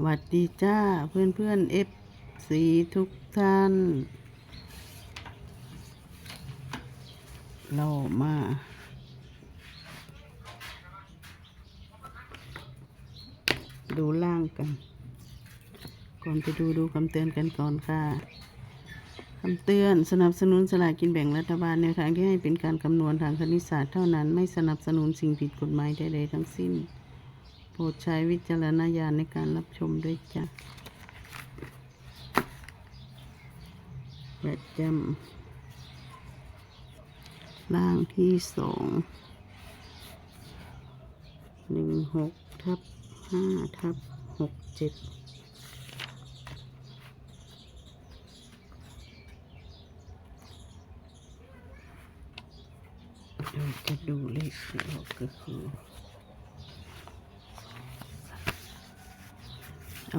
หวัดดีจ้าเพื่อนเพื่อนเอฟซีทุกท่าน เรามาดูล่างกัน ก่อนไปดูดูคำเตือนกันก่อนค่ะ คำเตือนสนับสนุนสลากกินแบ่งรัฐบาลในวทางที่ให้เป็นการคำนวณทางคณิตศาสตร์เท่านั้น ไม่สนับสนุนสิ่งผิดกฎหมายใดๆทั้งสิ้น โปรดใช้วิจารณญาณในการรับชมด้วยจ้ะประจำร่างที่สอง หนึ่งหกทับห้าทับหกเจ็ดเราจะดูเลขที่ออกก็คือ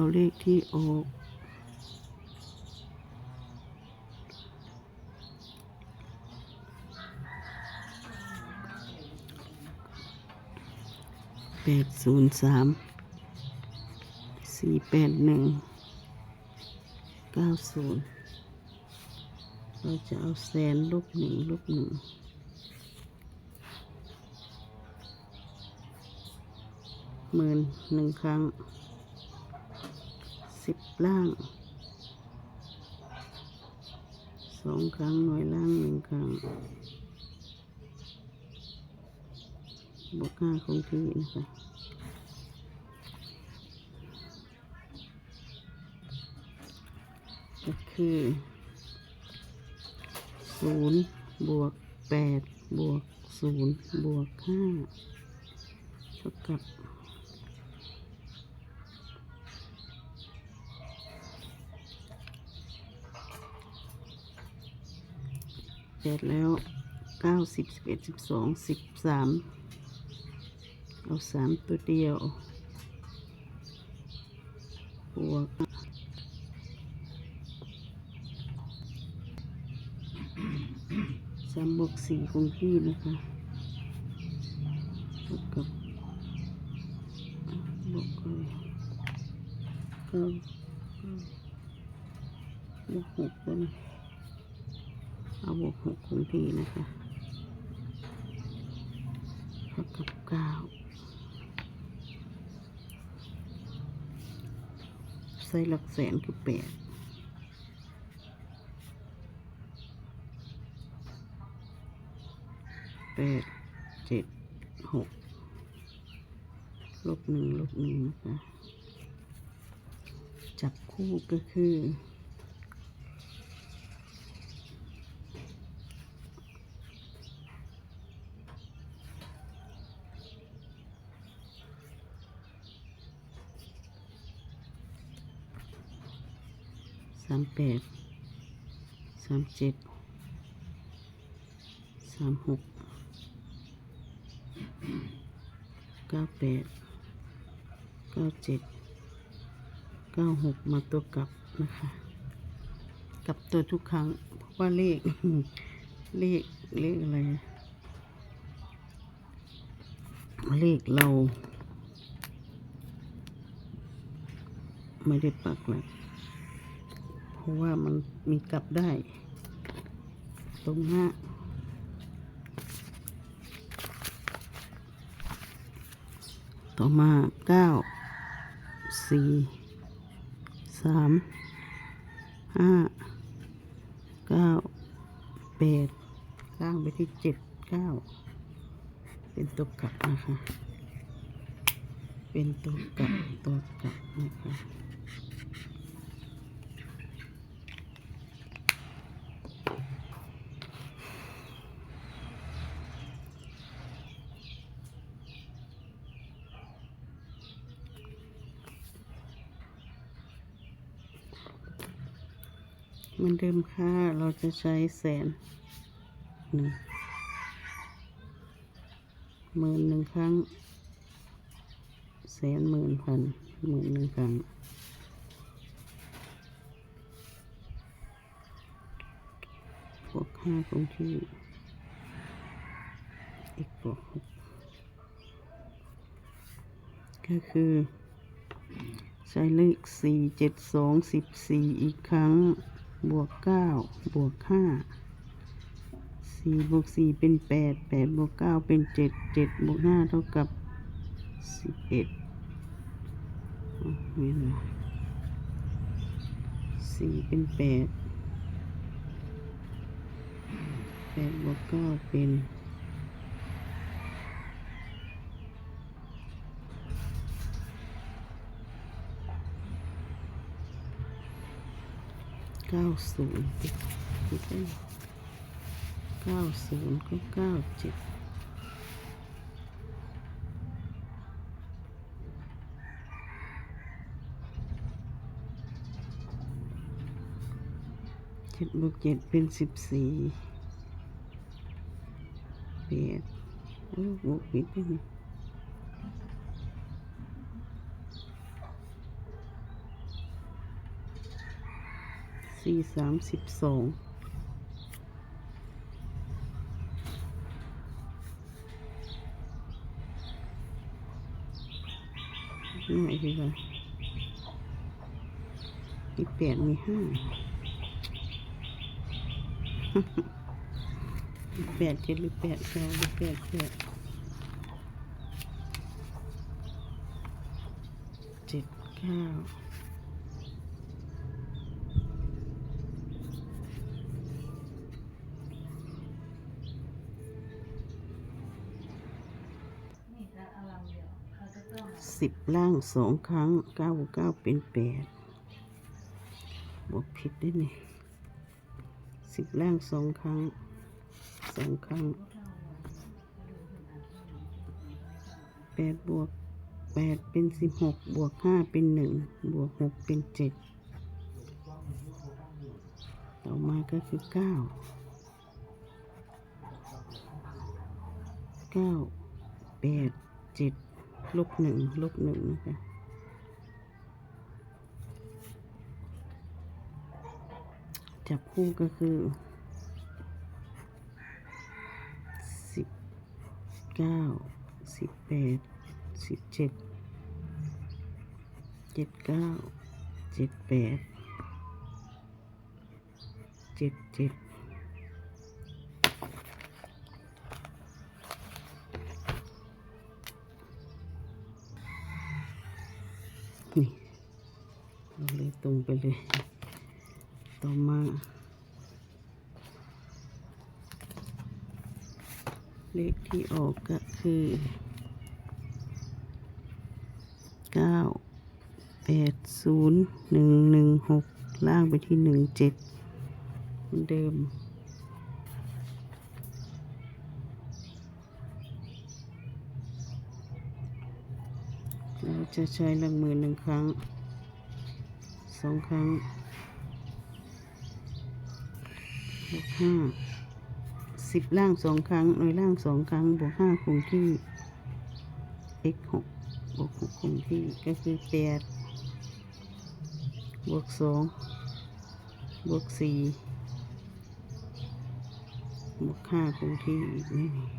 เอาเลขที่ออก แปดศูนย์สาม สี่แปดหนึ่ง เก้าศูนย์เราจะเอาแสนลูกหนึ่งลูกหนึ่งหมื่นหนึ่งครั้ง สิบล่างสองครั้งหน่วยล่างหนึ่งครั้งบวกห้าคงที่นะคะก็คือศูนย์บวกแปดบวกศูนย์บวกห้าเท่ากับ เสร็จแล้วเก้าสิบสิบเอ็ดสิบสองสิบสามเอาสามตัวเดียวบวกสามบวกสี่คงที่นะคะเท่ากับบวกก้าเก้าบวกหกแล้วนะ เอาบวกหกคงที่นะคะเท่ากับเก้าใส่หลักแสนคือแปดแปดเจ็ดหกลบหนึ่งลบหนึ่งนะคะ จับคู่ก็คือ สามแปดสามเจ็ดสามหกเก้าแปดเก้าเจ็ดเก้าหกมาตัวกลับนะคะ กลับตัวทุกครั้งเพราะว่าเลข เลข เลขอะไร เลขเรา ไม่ได้ปักหลัก ราะว่ามันมีกลับได้ ตรงหน้าต่อมาเก้าสี่สามห้าเก้าแปดล่างไปที่เจ็ดเก้าเป็นตัวกลับนะคะ เป็นตัวกลับตัวกลับนะคะ เหมือนเดิมค่ะ เราจะใช้แสนหนึ่งหมื่นหนึ่งครั้ง แสนหมื่นพันหมื่นหนึ่งครั้ง บวกห้าคงที่ อีกบวกหกก็คือใช้เลขสี่เจ็ดสองสิบสี่อีกครั้ง บวกเก้าบวกห้าสี่บวกสี่เป็นแปดแปดบวกเก้าเป็นเจ็ดเจ็ดบวกห้าเท่ากับสิบเอ็ดไม่หรอสี่เป็นแปดแปดบวกเก้าเป็น เก้าศูนย์เก้าศูนย์ก็เก้าเจ็ดเจ็ดบวกเจ็ดเป็นสิบสี่แปดโอ้บวกผิดไปนี่ง สี่สามสิบสองหน่อยดีกว่ามีแปดมีห้าแปดเจ็ดหรือแปดเก้าหรือแปดแปดเจ็ดเก้า สิบล่างสองครั้งเก้ากเก้าเป็นแปดบวกผิดได้ไหมสิบล่างสองครั้งสองครั้งแปดบวกแปดเป็นสิบหกบวกห้าเป็นหนึ่งบวกหกเป็นเจ็ดต่อมาก็คือเก้าเก้าแปดเจ็ด ลบหนึ่งลบหนึ่งนะคะจับคู่ก็คือสิบเก้าสิบแปดสิบเจ็ดเจ็ดเก้าเจ็ดแปดเจ็ดเจ็ด นี่เอาเลยตรงไปเลย ต่อมาเลขที่ออกก็คือเก้าแปดศูนย์หนึ่งหนึ่งหกล่างไปที่หนึ่งเจ็ดเหมือนเดิม เราจะใช้ลังมือหนึ่งครั้งสองครั้งบวกห้าสิบล่างสองครั้งหน่วยล่างสองครั้งบวกห้าคงที่ x หกบวกหกคงที่ก็คือแปดบวกสองบวกสี่บวกห้าคงที่อีกนี่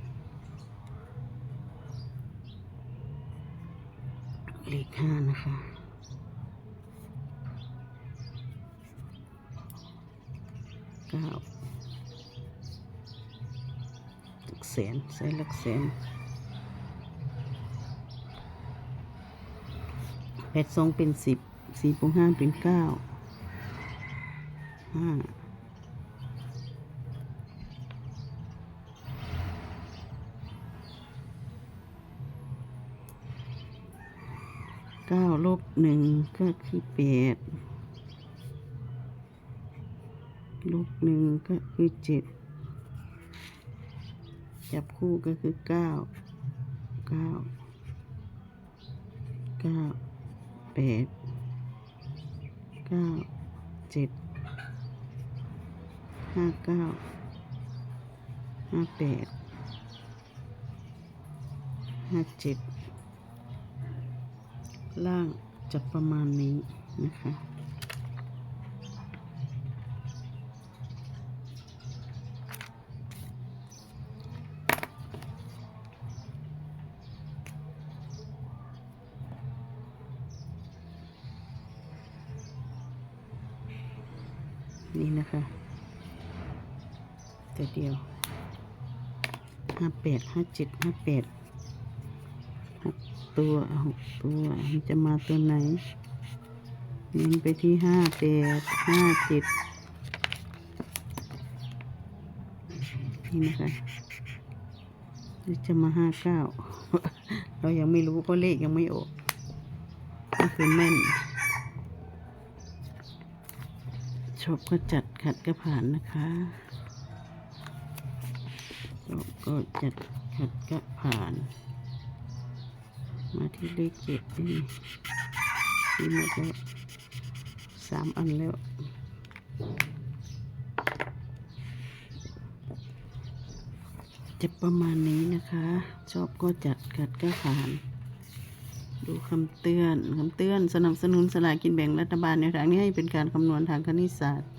เลขห้านะคะเก้าหลักแสนใส่หลักแสนแปดสองเป็นสิบสี่บวกห้าเป็นเก้าห้าเก้า ลบหนึ่งก็คือแปดลบหนึ่งก็คือเจ็ดจับคู่ก็คือเก้าเก้าเก้าแปดเก้าเจ็ดห้าเก้าห้าแปดห้าเจ็ด ล่างจะประมาณนี้นะคะ นี่นะคะแต่เดียวห้าแปดห้าเจ็ดห้าแปด ตัวหกตัวมันจะมาตัวไหนเน้นไปที่ห้าแปดห้าเจ็ดนี่นะคะจะมาห้าเก้าเรายังไม่รู้เพราะเลขยังไม่ออกนี่คือแม่นชอบก็จัดขัดก็ผ่านนะคะชอบก็จัดขัดก็ผ่าน มาที่เลขเจ็ดนี่ที่หมดแล้วสามอันแล้วจะประมาณนี้นะคะ ชอบก็จัดขัดก็ผ่านดูคำเตือนคำเตือนสนับสนุนสลากินแบ่งรัฐบาลในทางนี้ให้เป็นการคำนวณทางคณิตศาสตร์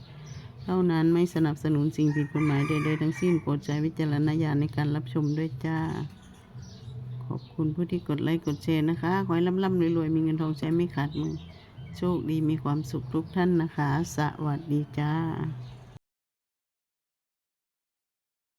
เท่านั้นไม่สนับสนุนสิ่งผิดกฎหมายใดๆทั้งสิ้นโปรดใช้วิจารณญาณในการรับชมด้วยจ้า คุณผู้ที่กดไลค์กดแชร์นะคะ ขอให้ร่ำๆรวยๆ มีเงินทองใช้ไม่ขาดมือ โชคดีมีความสุขทุกท่านนะคะ สวัสดีจ้า